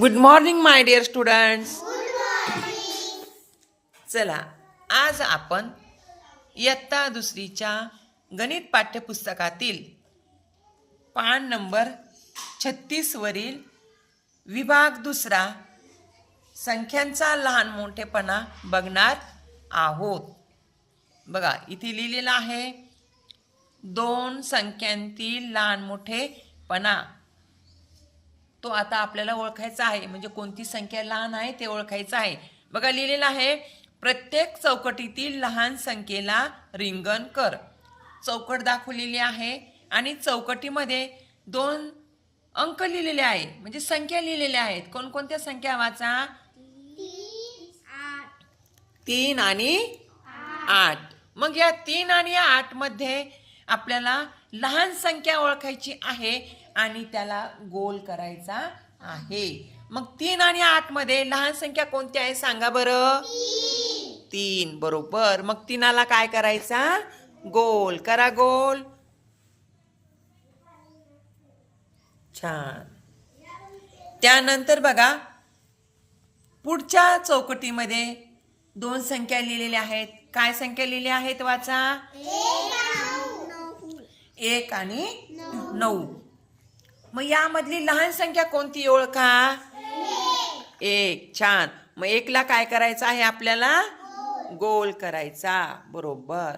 Good morning my dear students चला आज आपण इयत्ता दुसरीच्या गणित पाठ्यपुस्तकातील पान नंबर छत्तीसवरील विभाग दुसरा संख्यांचा लहान मोठेपणा बघणार आहोत. बघा इथे लिहिलेलं आहे दोन संख्यांतील लहान मोठेपणा. तो आता आपल्याला ओळखायचा आहे. म्हणजे कोणती संख्या लहान आहे ते ओळखायचं आहे. बघा लिहिलेलं आहे प्रत्येक चौकटीतील लहान संख्येला रिंगण कर. चौकट दाखवलेली आहे आणि चौकटीमध्ये दोन अंक लिहिलेले आहे. म्हणजे संख्या लिहिलेल्या आहेत. कोणकोणत्या संख्या वाचा? तीन आणि आठ. मग या तीन आणि आठमध्ये आपल्याला लहान संख्या ओळखायची आहे आणि त्याला गोल करायचा आहे. मग तीन आणि आठमध्ये लहान संख्या कोणती आहे सांगा बरं? तीन. बरोबर. मग तीनाला काय करायचा? गोल. करा गोल. छान. त्यानंतर बघा पुढच्या चौकटीमध्ये दोन संख्या लिहिलेल्या आहेत. काय संख्या लिहिल्या आहेत? वाचा. एक आणि नऊ. मग यामधली लहान संख्या कोणती ओळखा? एक. छान. मग एकला काय करायचं आहे आपल्याला? गोल करायचा. बरोबर.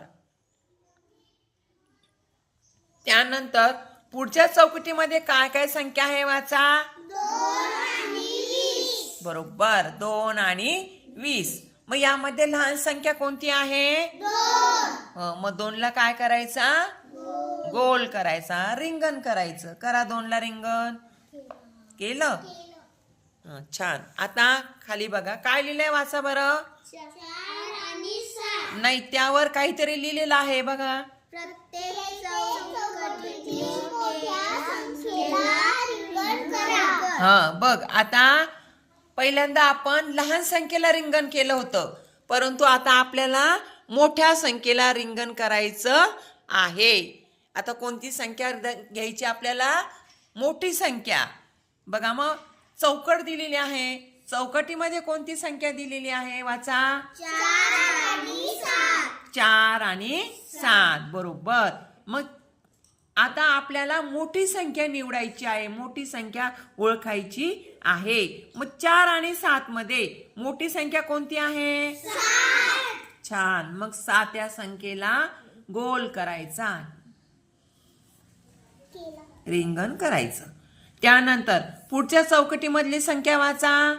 त्यानंतर पुढच्या चौकटीमध्ये काय काय संख्या आहे वाचा? बरोबर. दोन आणि वीस. मग यामध्ये लहान संख्या कोणती आहे? मग दोनला काय करायचा? गोल करायचा रिंगण करायचं. करा दोनला रिंगण. केलं? छान. आता खाली बघा. काय लिहिलंय वाचा बरं? नाही त्यावर काहीतरी लिहिलेलं आहे बघा. हा बघ. आता पहिल्यांदा आपण लहान संख्येला रिंगण केलं होतं. परंतु आता आपल्याला मोठ्या संख्येला रिंगण करायचं आहे. आता कोणती संख्या घ्यायची आपल्याला? मोठी संख्या. बघा मग चौकट दिलेली आहे. चौकटीमध्ये कोणती संख्या दिलेली आहे? वाचा. चार आणि सात. चार आणि सात. बरोबर. मग आता आपल्याला मोठी संख्या निवडायची आहे. मोठी संख्या ओळखायची आहे. मग चार आणि सात मध्ये मोठी संख्या कोणती आहे? छान. मग सात या संख्येला गोल करायचा. रिंगण करायचं. त्यानंतर पुढच्या चौकटीमधली संख्या वाचा.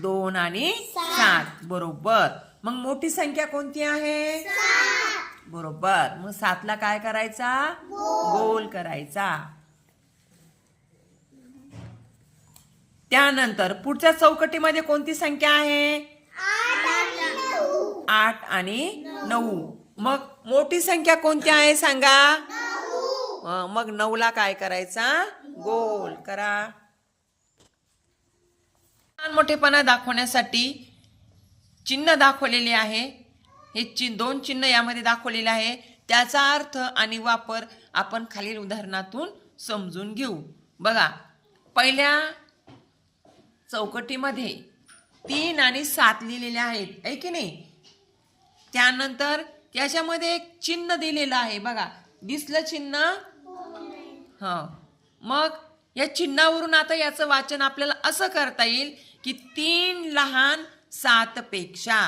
दोन आणि सात. बरोबर. मग मोठी संख्या कोणती आहे? बरोबर. मग सातला काय करायचा? गोल करायचा. त्यानंतर पुढच्या चौकटीमध्ये कोणती संख्या आहे? आठ आणि नऊ. मग मोठी संख्या कोणती आहे सांगा? मग नऊला काय करायचा? गोल. करा. लहान मोठेपणा दाखवण्यासाठी चिन्ह दाखवलेले आहे. हे चि दोन चिन्ह यामध्ये दाखवलेले आहे. त्याचा अर्थ आणि वापर आपण खालील उदाहरणातून समजून घेऊ. बघा पहिल्या चौकटीमध्ये तीन आणि सात लिहिलेले आहेत आहे की नाही? त्यानंतर त्याच्यामध्ये एक चिन्ह दिलेलं आहे. बघा दिसलं चिन्ह? हं. मग या चिन्हावरून आता याचं वाचन आपल्याला असं करता येईल की तीन लहान सात पेक्षा.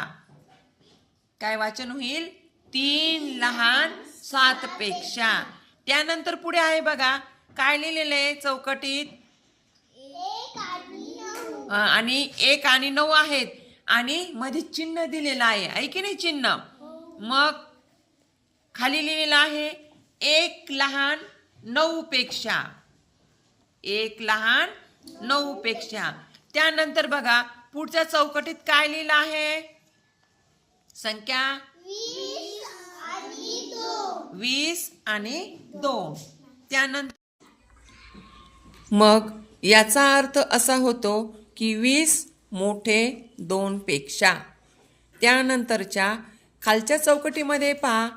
काय वाचन होईल? तीन लहान सात पेक्षा. त्यानंतर पुढे आहे बघा काय लिहिलेलं आहे चौकटीत? आणि एक आणि नऊ आहेत. आणि मध्ये चिन्ह दिलेलं आहे. आहे की नाही चिन्ह? मग खाली लिहिलेलं आहे एक लहान नऊपेक्षा एक लहान नऊपेक्षा त्यानंतर बघा पुढच्या चौकटीत काय लिहिलं आहे? संख्या? वीस आणि दोन. वीस आणि दोन. त्यानंतर मग याचा अर्थ असा होतो की वीस मोठे दोन पेक्षा. त्यानंतरच्या खालच्या चौकटीमध्ये पहा.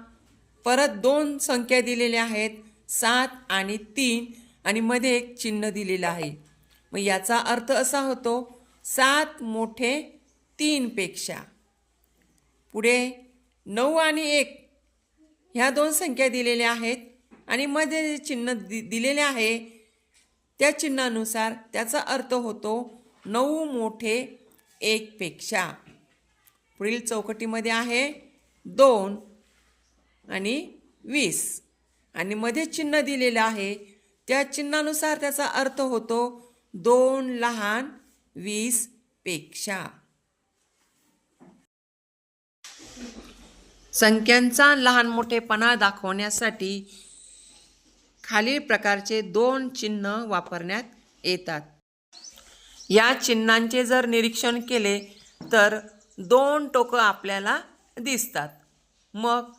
परत दोन संख्या दिलेल्या आहेत. सात आणि तीन. आणि मध्ये एक चिन्ह दिलेलं आहे. मग याचा अर्थ असा होतो सात मोठे तीनपेक्षा पुढे नऊ आणि एक. ह्या दोन संख्या दिलेल्या आहेत. आणि मध्ये जे चिन्ह दि दिलेले आहे त्या चिन्हानुसार त्याचा अर्थ होतो नऊ मोठे एकपेक्षा पुढील चौकटीमध्ये आहे. दोन आणि वीस. आणि मध्ये चिन्ह दिलेलं आहे. त्या चिन्हानुसार त्याचा अर्थ होतो दोन लहान वीसपेक्षा. संख्यांचा लहान मोठेपणा दाखवण्यासाठी खालील प्रकारचे दोन चिन्ह वापरण्यात येतात. या चिन्हांचे जर निरीक्षण केले तर दोन टोकं आपल्याला दिसतात. मग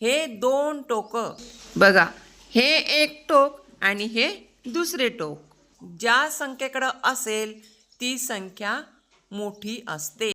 हे दोन टोकं बघा हे एक टोक आणि हे दुसरे टोक. ज्या संख्येकडं असेल ती संख्या मोठी असते.